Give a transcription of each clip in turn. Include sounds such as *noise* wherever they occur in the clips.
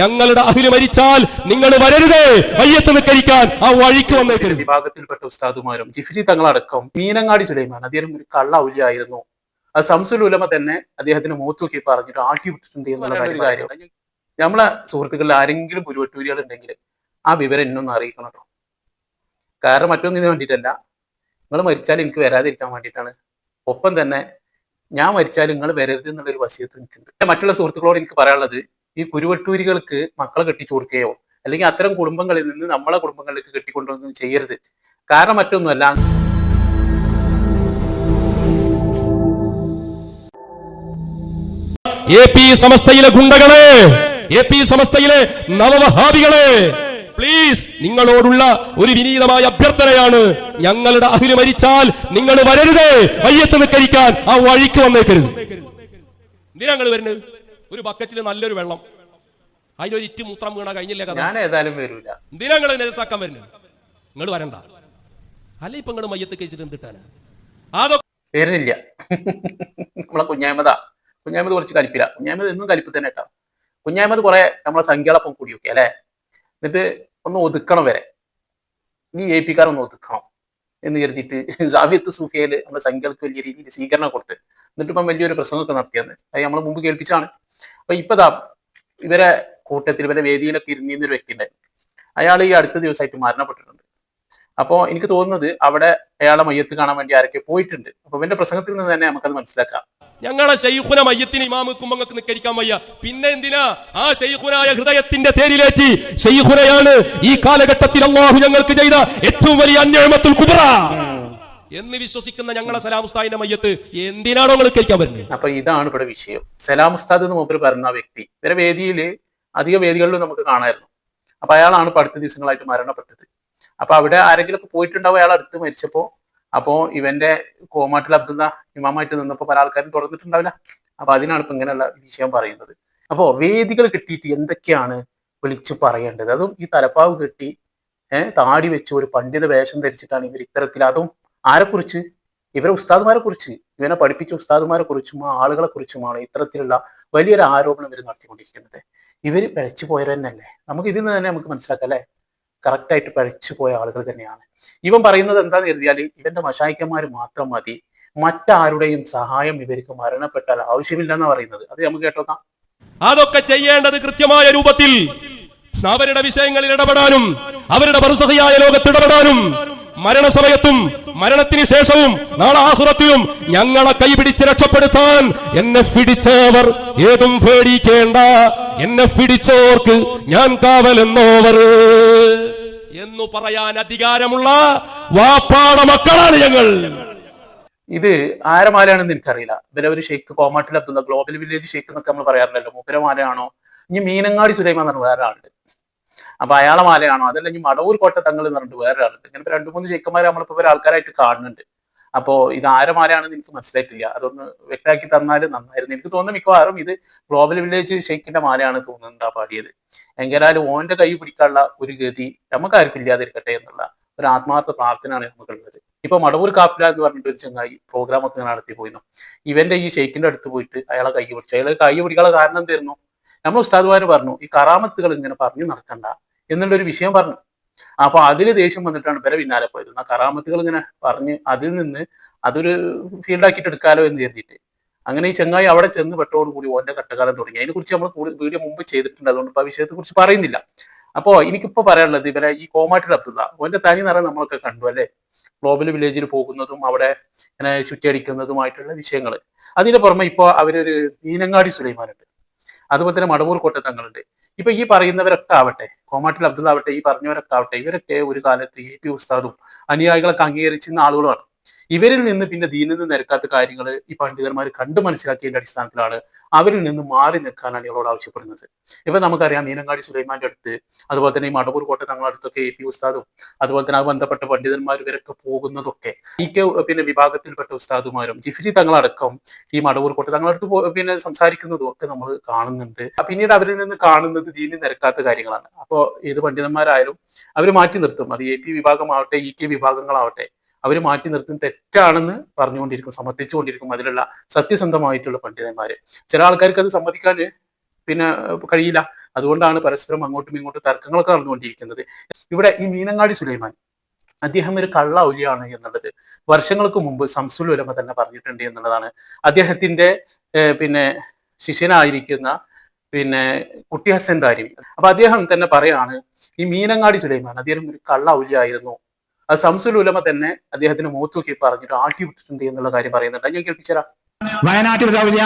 ഞങ്ങളുടെ അഹിൽ മരിച്ചാൽ നിങ്ങൾ വരരുതേ. വയ്യത്ത് നിൽക്കരിക്കാൻ ആ വഴിക്ക് വന്നേക്കരുത്. വിഭാഗത്തിൽപ്പെട്ട ഉസ്താദുമാരും ജിഫ്രി തങ്ങളടക്കം മീനങ്ങാടി സുലൈമാൻ അദ്ദേഹം ഒരു കള്ള ഔലിയായിരുന്നു അത് സംസുൽ ഉലമ തന്നെ അദ്ദേഹത്തിന് മൂത്തുക്കി പറഞ്ഞിട്ട് ആട്ടി വിട്ടിട്ടുണ്ട് എന്നുള്ള കാര്യം. കാര്യം നമ്മളെ സുഹൃത്തുക്കളിൽ ആരെങ്കിലും പുരുവട്ടൂരികൾ ഉണ്ടെങ്കിൽ ആ വിവരം എന്നൊന്ന് അറിയിക്കണം കേട്ടോ. കാരണം മറ്റൊന്നിനു വേണ്ടിയിട്ടല്ല. നിങ്ങൾ മരിച്ചാൽ എനിക്ക് വരാതിരിക്കാൻ വേണ്ടിയിട്ടാണ്. ഒപ്പം തന്നെ ഞാൻ മരിച്ചാൽ നിങ്ങൾ വരരുത് എന്നുള്ളൊരു വശീയത്ത് എനിക്കുണ്ട്. മറ്റുള്ള സുഹൃത്തുക്കളോട് എനിക്ക് പറയാനുള്ളത് ഈ കുരുവട്ടൂരികൾക്ക് മക്കളെ കെട്ടിച്ചു കൊടുക്കുകയോ അല്ലെങ്കിൽ അത്തരം കുടുംബങ്ങളിൽ നിന്ന് നമ്മളെ കുടുംബങ്ങളിലേക്ക് കെട്ടിക്കൊണ്ടൊന്നും ചെയ്യരുത്. കാരണം മറ്റൊന്നുമല്ല. എ പി സമസ്തയിലെ ഗുണ്ടകളെ എ പി സമസ്തയിലെ പ്ലീസ് നിങ്ങളോടുള്ള ഒരു വിനീതമായ അഭ്യർത്ഥനയാണ്. ഞങ്ങളുടെ അഹിൽ മരിച്ചാൽ നിങ്ങൾ വരരുതേ. വയ്യത്ത് നിൽക്കരിക്കാൻ ആ വഴിക്ക് വന്നേക്കരുത്. എന്തിനാ വരുന്നത്? ഒരു ബക്കറ്റിൽ നല്ലൊരു വെള്ളം. അതിലൊരു ഇറ്റ് മൂത്രം വീണ കഴിഞ്ഞില്ല കഥ? ഏതായാലും വരൂല. എന്തിനാ നിങ്ങൾ നെസാക്കാൻ വരുന്നത് നിങ്ങൾ വരണ്ട. അല്ല ഇപ്പൊ നിങ്ങൾ മയ്യത്ത് കഴിച്ചിട്ട് എന്തിട്ടാണ് അതൊക്കെ വരുന്നില്ല. നമ്മളെ കുഞ്ഞാമതാ. കുഞ്ഞാമത് കുറച്ച് കലിപ്പില്ല കുഞ്ഞാമത് എന്നും കലിപ്പ് തന്നെ കേട്ടോ കുഞ്ഞാമത് കുറെ നമ്മളെ സംഖ്യകളൊപ്പം കൂടി നോക്കി അല്ലെ? എന്നിട്ട് ഒന്ന് ഒതുക്കണം വരെ. ഈ എ പിക്കാരൊന്ന് ഒതുക്കണം എന്ന് കരുതിയിട്ട് *laughs* ജാവിയത്ത് സൂഫിയയിൽ നമ്മുടെ സംഖ്യകൾക്ക് വലിയ രീതിയിൽ സ്വീകരണം കൊടുത്ത് എന്നിട്ട് ഇപ്പം വലിയൊരു പ്രസംഗമൊക്കെ നടത്തിയത്. അത് നമ്മൾ മുമ്പ് കേൾപ്പിച്ചാണ് അപ്പൊ ഇപ്പതാ ഇവരെ കൂട്ടത്തിൽ ഇവരെ വേദിയിലൊക്കെ ഇരുന്നിരുന്ന ഒരു വ്യക്തി അയാൾ ഈ അടുത്ത ദിവസമായിട്ട് മരണപ്പെട്ടിട്ടുണ്ട്. അപ്പോൾ എനിക്ക് തോന്നുന്നത് അവിടെ അയാളെ മയ്യത്ത് കാണാൻ വേണ്ടി ആരൊക്കെ പോയിട്ടുണ്ട്. അപ്പൊ ഇവന്റെ പ്രസംഗത്തിൽ നിന്ന് തന്നെ നമുക്കത് മനസ്സിലാക്കാം. ഞങ്ങളെ ശൈഖുന മയ്യത്തിന് ഇമാം കുമ്പങ്ങൾക്ക് നിക്കരിക്കാൻ വയ്യ. പിന്നെ എന്തിനാ? ആ ഷെയ്ഖുനായ ഹൃദയത്തിന്റെ തേരിലേറ്റി ഷെയ്ഖുനയാണ് ഈ കാലഘട്ടത്തിൽ അള്ളാഹു ഞങ്ങൾക്ക് ചെയ്ത ഏറ്റവും വലിയ അന്യമത്തുൽ കുബറ എന്ന് വിശ്വസിക്കുന്ന ഞങ്ങളെ സലാമുസ്താദിന്റെ മയ്യത്ത് എന്തിനാണോ നിങ്ങൾ കേൾക്കാൻ വരുന്നത്? അപ്പൊ ഇതാണ് ഇവിടെ വിഷയം. സലാം ഉസ്താദ് എന്ന് മൂപ്പര് പറഞ്ഞ വ്യക്തി ഇവരെ വേദിയിൽ അധിക വേദികളിലും നമുക്ക് കാണായിരുന്നു അപ്പൊ അയാളാണ് ഇപ്പൊ അടുത്ത ദിവസങ്ങളായിട്ട് മരണപ്പെട്ടത്. അപ്പൊ അവിടെ ആരെങ്കിലും ഒക്കെ പോയിട്ടുണ്ടാവും അയാൾ അടുത്ത് മരിച്ചപ്പോ അപ്പോ ഇവന്റെ കോമാട്ടിൽ അബ്ദുള്ള ഇമാമായിട്ട് നിന്നപ്പോ പല ആൾക്കാരും തുറന്നിട്ടുണ്ടാവില്ല. അപ്പൊ അതിനാണ് ഇപ്പൊ ഇങ്ങനെയുള്ള വിഷയം പറയുന്നത്. അപ്പോ വേദികൾ കിട്ടിയിട്ട് എന്തൊക്കെയാണ് വിളിച്ചു പറയേണ്ടത്? അതും ഈ തലപ്പാവ് കെട്ടി ഏഹ് താടി വെച്ച് ഒരു പണ്ഡിത വേഷം ധരിച്ചിട്ടാണ് ഇവർ ഇത്തരത്തിൽ അതും ആരെക്കുറിച്ച്? ഇവരെ ഉസ്താദുമാരെ കുറിച്ച് ഇവനെ പഠിപ്പിച്ച ഉസ്താദുമാരെ കുറിച്ചും ആ ആളുകളെ കുറിച്ചുമാണ് ഇത്തരത്തിലുള്ള വലിയൊരു ആരോപണം ഇവർ നടത്തിക്കൊണ്ടിരിക്കുന്നത്. ഇവർ പഴച്ചു പോയവർ തന്നെയല്ലേ നമുക്ക് ഇതിൽ നിന്ന് തന്നെ നമുക്ക് മനസ്സിലാക്കാം അല്ലേ? കറക്റ്റായിട്ട് പഴച്ചു പോയ ആളുകൾ തന്നെയാണ്. ഇവൻ പറയുന്നത് എന്താന്ന് കരുതിയാൽ ഇവന്റെ മഷായിക്കന്മാർ മാത്രം മതി. മറ്റാരുടെയും സഹായം ഇവർക്ക് മരണപ്പെട്ടാൽ ആവശ്യമില്ല ആവശ്യമില്ലെന്നാ പറയുന്നത്. അത് നമുക്ക് കേട്ടോക്കാം. അതൊക്കെ ചെയ്യേണ്ടത് കൃത്യമായ രൂപത്തിൽ അവരുടെ വിഷയങ്ങളിൽ ഇടപെടാനും അവരുടെ ബറുസഹിയായ ലോകത്ത് ഇടപെടാനും മരണസമയത്തും മരണത്തിന് ശേഷവും നാളെ ആഹുറത്തിലും ഞങ്ങളെ കൈപിടിച്ച് രക്ഷപ്പെടുത്താൻ എന്നെ പിടിച്ചവർ ഏതും പേടിക്കേണ്ട. എന്നെ പിടിച്ചവർക്ക് ഞാൻ കാവലെന്നോവർ എന്നു പറയാൻ അധികാരമുള്ള വാപ്പാട മക്കളാണ് ഞങ്ങൾ. ഇത് ആരമാലയാണെന്ന് എനിക്കറിയില്ല. ഒരു ഷെയ്ഖ് കോമാട്ടിൽ അബ്ദുള്ള ഗ്ലോബൽ വില്ലേജ് ഷെയ്ഖ് എന്നൊക്കെ നമ്മൾ പറയാറില്ലല്ലോ മൂപ്പരമാലയാണോ ഇനി മീനങ്ങാടി സുലൈമാൻ എന്ന് വേറെ ആളുണ്ട് അപ്പൊ അയാളെ മാലയാണോ? അതല്ലെങ്കിൽ മടവൂർ കോട്ട തങ്ങൾ എന്ന് പറഞ്ഞിട്ട് വേറെ ആളുണ്ട് ഇങ്ങനെ ഇപ്പൊ രണ്ടു മൂന്ന് ചെക്കന്മാരെ നമ്മളിപ്പോ വേറെ ആൾക്കാരായിട്ട് കാണുന്നുണ്ട്. അപ്പോ ഇത് ആരമാലയാണെന്ന് എനിക്ക് മനസ്സിലായിട്ടില്ല. അതൊന്ന് വ്യക്തമാക്കി തന്നാൽ നന്നായിരുന്നു. എനിക്ക് തോന്നുന്നു മിക്കവാറും ഇത് ഗ്ലോബൽ വില്ലേജ് ഷെയ്ക്കിന്റെ മാലയാണ് തോന്നുന്നുണ്ട് ആ പാടിയത്. എങ്കിലും ഓന്റെ കൈ പിടിക്കാനുള്ള ഒരു ഗതി നമുക്ക് ആർക്കും ഇല്ലാതിരിക്കട്ടെ എന്നുള്ള ഒരു ആത്മാർത്ഥ പ്രാർത്ഥനയാണ് നമുക്കുള്ളത്. ഇപ്പൊ മടവൂർ കാഫില എന്ന് പറഞ്ഞിട്ട് ഒരു ചങ്ങായി പ്രോഗ്രാം ഒക്കെ നടത്തി പോയിരുന്നു ഇവന്റെ ഈ ഷെയ്ക്കിന്റെ അടുത്ത് പോയിട്ട് അയാളെ കൈ പിടിച്ചു. അയാളെ കൈ പിടിക്കാനുള്ള കാരണം എന്തായിരുന്നു? നമ്മൾ ഉസ്താദ്മാർ പറഞ്ഞു ഈ കറാമത്തുകൾ ഇങ്ങനെ പറഞ്ഞു നടക്കണ്ട എന്നുള്ളൊരു വിഷയം പറഞ്ഞു. അപ്പൊ അതിൽ ദേഷ്യം വന്നിട്ടാണ് ഇവരെ പിന്നാലെ പോയത്. ആ കറാമത്തുകൾ ഇങ്ങനെ പറഞ്ഞ് അതിൽ നിന്ന് അതൊരു ഫീൽഡാക്കിയിട്ട് എടുക്കാലോ എന്ന് കരുതിയിട്ട്. അങ്ങനെ ഈ ചെങ്ങായി അവിടെ ചെന്ന് പെട്ടോടുകൂടി ഓന്റെ കട്ടകാലം തുടങ്ങി. അതിനെ കുറിച്ച് നമ്മൾ വീഡിയോ മുമ്പ് ചെയ്തിട്ടുണ്ട്. അതുകൊണ്ട് ഇപ്പൊ ആ വിഷയത്തെ കുറിച്ച് പറയുന്നില്ല. അപ്പോ എനിക്കിപ്പോ പറയാനുള്ളത് ഇവരെ ഈ കോമാട്ടിൽ അബ്ദുള്ള ഓന്റെ തനി നിറം നമ്മളൊക്കെ കണ്ടു അല്ലെ? ഗ്ലോബൽ വില്ലേജിൽ പോകുന്നതും അവിടെ ഇങ്ങനെ ചുറ്റിയടിക്കുന്നതുമായിട്ടുള്ള വിഷയങ്ങൾ അതിന്റെ പുറമെ ഇപ്പോൾ അവരൊരു മീനങ്ങാടി സുലൈമാനുണ്ട്. അതുപോലെ തന്നെ മടവൂർ കോട്ടത്തങ്ങളുണ്ട് ഇപ്പൊ ഈ പറയുന്നവരൊക്കെ ആവട്ടെ കോമാട്ടിൽ അബ്ദുള്ള ആവട്ടെ ഈ പറഞ്ഞവരൊക്കെ ആവട്ടെ ഇവരൊക്കെ ഒരു കാലത്ത് എ പി ഉസ്താദും അനുയായികളൊക്കെ അംഗീകരിച്ചിരുന്ന ആളുകളുമാണ്. ഇവരിൽ നിന്ന് പിന്നെ ദീനിൽ നിന്ന് നിരക്കാത്ത കാര്യങ്ങൾ ഈ പണ്ഡിതന്മാർ കണ്ടു മനസ്സിലാക്കിയതിന്റെ അടിസ്ഥാനത്തിലാണ് അവരിൽ നിന്ന് മാറി നിൽക്കാനാണ് ഇവരോട് ആവശ്യപ്പെടുന്നത്. ഇപ്പൊ നമുക്കറിയാം മീനങ്ങാടി സുലൈമാന്റെ അടുത്ത് അതുപോലെ തന്നെ ഈ മടവൂർ കോട്ട തങ്ങളുടെ അടുത്തൊക്കെ എ പി ഉസ്താദും അതുപോലെ തന്നെ അത് ബന്ധപ്പെട്ട പണ്ഡിതന്മാർ ഇവരൊക്കെ പോകുന്നതൊക്കെ ഈ പിന്നെ വിഭാഗത്തിൽപ്പെട്ട ഉസ്താദുമാരും ജിഫ്രി തങ്ങളടക്കം ഈ മടവൂർ കോട്ട തങ്ങളടുത്ത് പിന്നെ സംസാരിക്കുന്നതും ഒക്കെ നമ്മൾ കാണുന്നുണ്ട്. പിന്നീട് അവരിൽ നിന്ന് കാണുന്നത് ദീനി നിരക്കാത്ത കാര്യങ്ങളാണ്. അപ്പോൾ ഏത് പണ്ഡിതന്മാരായാലും അവർ മാറ്റി നിർത്തും. അത് എ പി വിഭാഗമാവട്ടെ ഇ കെ വിഭാഗങ്ങളാവട്ടെ. അവർ മാറ്റി നിർത്തും തെറ്റാണെന്ന് പറഞ്ഞുകൊണ്ടിരിക്കും സമർത്ഥിച്ചുകൊണ്ടിരിക്കും അതിലുള്ള സത്യസന്ധമായിട്ടുള്ള പണ്ഡിതന്മാര്. ചില ആൾക്കാർക്ക് അത് സമ്മതിക്കാൻ പിന്നെ കഴിയില്ല. അതുകൊണ്ടാണ് പരസ്പരം അങ്ങോട്ടും ഇങ്ങോട്ടും തർക്കങ്ങളൊക്കെ നടന്നുകൊണ്ടിരിക്കുന്നത്. ഇവിടെ ഈ മീനങ്ങാടി സുലൈമാൻ അദ്ദേഹം ഒരു കള്ള ഒലിയാണ് എന്നുള്ളത് വർഷങ്ങൾക്ക് മുമ്പ് സംസുൽ ഉലമ തന്നെ പറഞ്ഞിട്ടുണ്ട് എന്നുള്ളതാണ്. അദ്ദേഹത്തിന്റെ പിന്നെ ശിഷ്യനായിരിക്കുന്ന പിന്നെ കുട്ടിഹസൻ ഹസൻ ദാരിമി. അപ്പൊ അദ്ദേഹം തന്നെ പറയാണ് ഈ മീനങ്ങാടി സുലൈമാൻ അദ്ദേഹം ഒരു കള്ള ഔലിയായിരുന്നു അത് സംസുൽ ഉലമ തന്നെ അദ്ദേഹത്തിന് മുഖത്ത് നോക്കി പറഞ്ഞിട്ട് ആട്ടി വിട്ടിട്ടുണ്ട് എന്നുള്ള കാര്യം പറയുന്നുണ്ട്. ഞാൻ കേൾപ്പിച്ചരാം വയനാട്ടിൽ രാവിലെ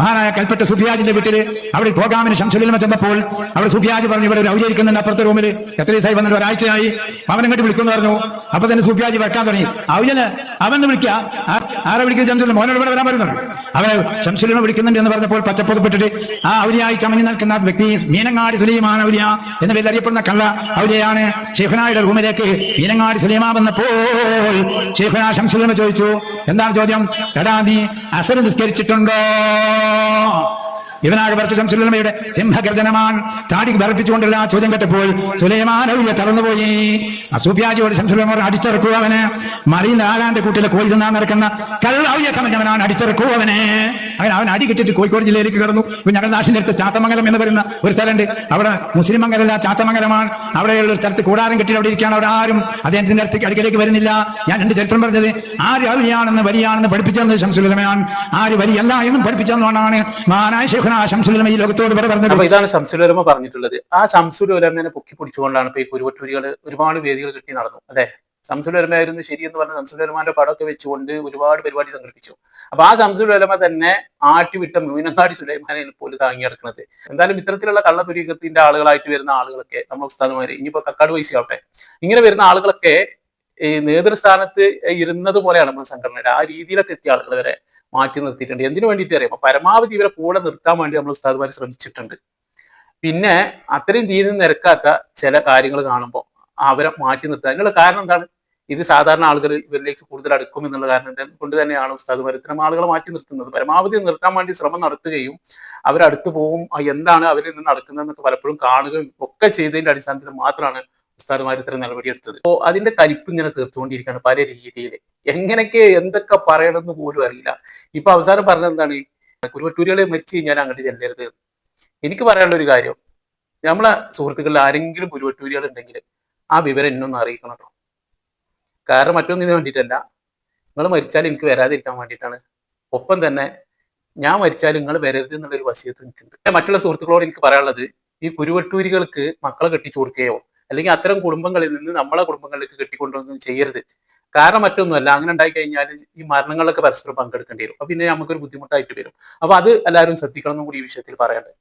മഹാനായ കൽപ്പറ്റ സുഫിയാജിന്റെ വീട്ടിൽ അവിടെ പോകാമിന് ശംസുലിമ ചെന്നപ്പോൾ അവിടെ സുഫിയാജ് പറഞ്ഞു ഇവിടെ ഒരു അപ്പുറത്തെ റൂമിൽ എത്ര ദിവസമായി വന്നിട്ട് ഒരാഴ്ചയായി. അവനെ ഇങ്ങോട്ട് വിളിക്കുന്നു പറഞ്ഞു. അപ്പൊ തന്നെ സുഫിയാജ് വെക്കാൻ തുടങ്ങി. അവന് അവൻ വിളിക്ക. ആരെ വിളിക്കുന്ന ശംസുലിമ? മോനോട് ഇവിടെ വരാൻ പറയുന്നുണ്ട്. അവനെ ശംസുലിമ വിളിക്കുന്നുണ്ട് എന്ന് പറഞ്ഞപ്പോൾ പച്ചപ്പൊതപ്പെട്ടിട്ട് ആ ഔലിയായി ചമഞ്ഞു നിൽക്കുന്ന വ്യക്തി മീനങ്ങാടി സുലൈമാൻ ഔലിയ എന്ന പേരിൽ അറിയപ്പെടുന്ന കള്ള ഔലിയയാണ് ഷെയ്ഖനായുടെ റൂമിലേക്ക് മീനങ്ങാടി സുലൈമാ വന്നപ്പോൾ ഷെയ്ഖന ശംസുലിമ ചോദിച്ചു എന്താണ് ചോദ്യം? എടാ നീ അസർ നിസ്കരിച്ചിട്ടുണ്ടോ? ഇവനാകെ വർഷം സുലൈമയുടെ സിംഹഗർജനമാൻ താടി വർപ്പിച്ചുകൊണ്ടുള്ള ആ ചോദ്യം കേട്ടപ്പോൾ സുലൈമാൻ ഔലിയ തളർന്നുപോയി. അസൂപ്യാജിയോട് ശംസുലമർ അടിച്ചിറക്കൂ അവന്. മറിയുന്ന ആകാന്റെ കൂട്ടിലെ കോഴി തിന്നാൻ നടക്കുന്ന കള്ളൗയ സമഞ്ഞവനാണ് അടിച്ചിറക്കൂ അവനെ. അങ്ങനെ അവൻ അടി കിട്ടിട്ട് കോഴിക്കോട് ജില്ലയിലേക്ക് കടന്നു. ഇപ്പൊ ഞങ്ങളുടെ അടുത്ത് ചാത്തമംഗലം എന്ന് പറയുന്ന ഒരു സ്ഥലമുണ്ട്. അവിടെ മുസ്ലിം മംഗലല്ല ചാത്തമംഗലമാണ്. അവിടെയുള്ള ഒരു സ്ഥലത്ത് കൂടാരം കെട്ടി അവിടെ ഇരിക്കുകയാണ്. അവിടെ ആരും അദ്ദേഹത്തിന്റെ അടുത്ത് അടുക്കലേക്ക് വരുന്നില്ല. ഞാൻ എന്റെ ചരിത്രം പറഞ്ഞത് ആര് ഔലിയാണെന്ന് വലിയാണെന്ന് പഠിപ്പിച്ചത് ശംസുലമയാണ്. ആര് വലിയല്ല എന്നും പഠിപ്പിച്ചെന്നാണ് മഹാനായ ശേഖന ശംസുലമ ഈ ലോകത്തോട് ഇവിടെ പറഞ്ഞത്. ഇതാണ് ശംസുലോലമ പറഞ്ഞിട്ടുള്ളത്. ആ ശംസുലോലമനെ പൊക്കി പിടിച്ചുകൊണ്ടാണ് ഇപ്പൊ ഈ കുരുവട്ടൂരികൾ ഒരുപാട് വേദികൾ കിട്ടി നടന്നു അല്ലെ? ശരി എന്ന് പറഞ്ഞ ശംസുലോലമാന്റെ പടമൊക്കെ വെച്ചുകൊണ്ട് ഒരുപാട് പരിപാടി സംഘടിപ്പിച്ചു. അപ്പൊ ആ ശംസുലോലമ തന്നെ ആട്ടിവിട്ട മീനങ്ങാടി സുലൈമാനെ പോലും താങ്ങി നടക്കുന്നത്. എന്തായാലും ഇത്തരത്തിലുള്ള കള്ളതുരീകത്തിന്റെ ആളുകളായിട്ട് വരുന്ന ആളുകളൊക്കെ നമ്മുടെ ഉസ്താദുമാര് ഇനിയിപ്പോ കക്കാട് പൈസ ആവട്ടെ ഇങ്ങനെ വരുന്ന ആളുകളൊക്കെ ഈ നേതൃസ്ഥാനത്ത് ഇരുന്നത് പോലെയാണ് നമ്മുടെ സംഘടനയുടെ. ആ രീതിയിലൊക്കെ എത്തിയ ആളുകൾ വരെ മാറ്റി നിർത്തിയിട്ടുണ്ട്. എന്തിനു വേണ്ടിയിട്ട് അറിയാം പരമാവധി ഇവരെ കൂടെ നിർത്താൻ വേണ്ടി നമ്മൾ ഉസ്താദുമാർ ശ്രമിച്ചിട്ടുണ്ട്. പിന്നെ അത്രയും രീതി നിരക്കാത്ത ചില കാര്യങ്ങൾ കാണുമ്പോൾ അവരെ മാറ്റി നിർത്താൻ അതിനുള്ള കാരണം എന്താണ്? ഇത് സാധാരണ ആളുകൾ ഇവരിലേക്ക് കൂടുതൽ അടുക്കും എന്നുള്ള കാരണം കൊണ്ട് തന്നെയാണ് ഉസ്താദ്മാർ ഇത്തരം ആളുകളെ മാറ്റി നിർത്തുന്നത്. പരമാവധി നിർത്താൻ വേണ്ടി ശ്രമം നടത്തുകയും അവരടുത്ത് പോകും. എന്താണ് അവരിൽ നിന്ന് നടക്കുന്നതെന്നൊക്കെ പലപ്പോഴും കാണുകയും ഒക്കെ ചെയ്തതിന്റെ അടിസ്ഥാനത്തിൽ മാത്രമാണ് ഉസ്താദുമാർ ഇത്തരം നടപടിയെടുത്തത് അപ്പോൾ അതിന്റെ കലിപ്പ് ഇങ്ങനെ തീർത്തുകൊണ്ടിരിക്കുകയാണ് പല രീതിയിൽ എങ്ങനെയൊക്കെ എന്തൊക്കെ പറയണമെന്ന് പോലും അറിയില്ല. ഇപ്പൊ അവസാനം പറഞ്ഞത് എന്താണ്? കുരുവട്ടൂരികളെ മരിച്ചു കഴിഞ്ഞാൽ അങ്ങോട്ട് ചെല്ലരുത്. എനിക്ക് പറയാനുള്ള ഒരു കാര്യം. നമ്മളെ സുഹൃത്തുക്കളിൽ ആരെങ്കിലും കുരുവട്ടൂരികൾ ഉണ്ടെങ്കിൽ ആ വിവരം എന്നൊന്ന് അറിയിക്കണം കേട്ടോ. കാരണം മറ്റൊന്നിനു വേണ്ടിയിട്ടല്ല. നിങ്ങൾ മരിച്ചാൽ എനിക്ക് വരാതിരിക്കാൻ വേണ്ടിയിട്ടാണ്. ഒപ്പം തന്നെ ഞാൻ മരിച്ചാൽ നിങ്ങൾ വരരുത് എന്നുള്ളൊരു വശീയത്ത് എനിക്കുണ്ട്. മറ്റുള്ള സുഹൃത്തുക്കളോട് എനിക്ക് പറയാനുള്ളത് ഈ കുരുവട്ടൂരികൾക്ക് മക്കളെ കെട്ടിച്ചു കൊടുക്കുകയോ അല്ലെങ്കിൽ അത്തരം കുടുംബങ്ങളിൽ നിന്ന് നമ്മളെ കുടുംബങ്ങളിലേക്ക് കെട്ടിക്കൊണ്ടൊന്നും ചെയ്യരുത്. കാരണം മറ്റൊന്നുമല്ല അങ്ങനെ ഉണ്ടായി കഴിഞ്ഞാൽ ഈ മരണങ്ങളിലൊക്കെ പരസ്പരം പങ്കെടുക്കേണ്ടി വരും. അപ്പൊ പിന്നെ നമുക്കൊരു ബുദ്ധിമുട്ടായിട്ട് വരും. അപ്പൊ അത് എല്ലാവരും ശ്രദ്ധിക്കണം എന്നും കൂടി ഈ വിഷയത്തിൽ പറയാനുണ്ട്.